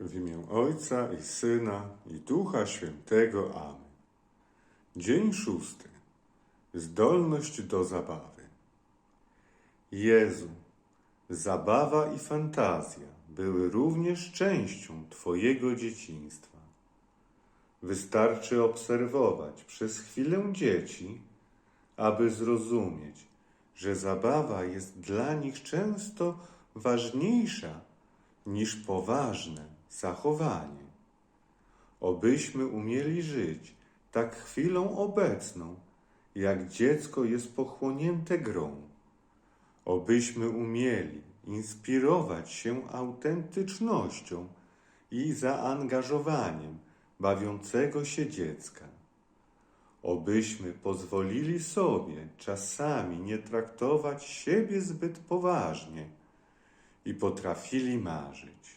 W imię Ojca i Syna i Ducha Świętego. Amen. Dzień szósty. Zdolność do zabawy. Jezu, zabawa i fantazja były również częścią Twojego dzieciństwa. Wystarczy obserwować przez chwilę dzieci, aby zrozumieć, że zabawa jest dla nich często ważniejsza niż poważne zachowanie. Obyśmy umieli żyć tak chwilą obecną, jak dziecko jest pochłonięte grą. Obyśmy umieli inspirować się autentycznością i zaangażowaniem bawiącego się dziecka. Obyśmy pozwolili sobie czasami nie traktować siebie zbyt poważnie i potrafili marzyć.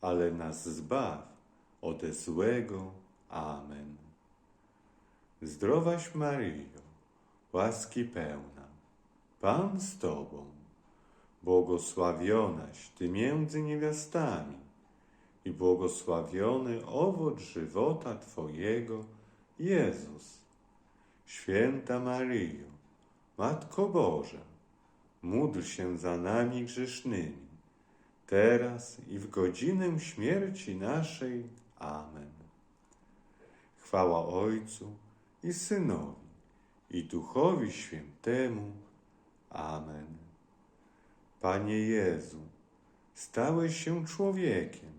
ale nas zbaw ode złego. Amen. Zdrowaś Maryjo, łaski pełna, Pan z Tobą, błogosławionaś Ty między niewiastami i błogosławiony owoc żywota Twojego, Jezus. Święta Maryjo, Matko Boża, módl się za nami grzesznymi, teraz i w godzinę śmierci naszej. Amen. Chwała Ojcu i Synowi i Duchowi Świętemu. Amen. Panie Jezu, stałeś się człowiekiem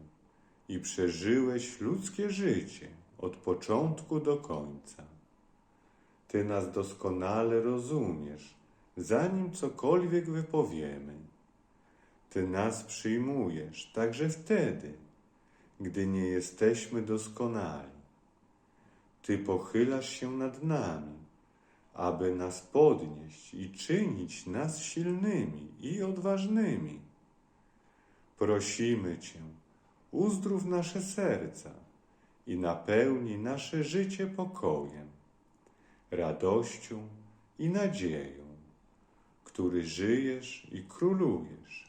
i przeżyłeś ludzkie życie od początku do końca. Ty nas doskonale rozumiesz, zanim cokolwiek wypowiemy. Ty nas przyjmujesz także wtedy, gdy nie jesteśmy doskonali. Ty pochylasz się nad nami, aby nas podnieść i czynić nas silnymi i odważnymi. Prosimy Cię, uzdrów nasze serca i napełnij nasze życie pokojem, radością i nadzieją, który żyjesz i królujesz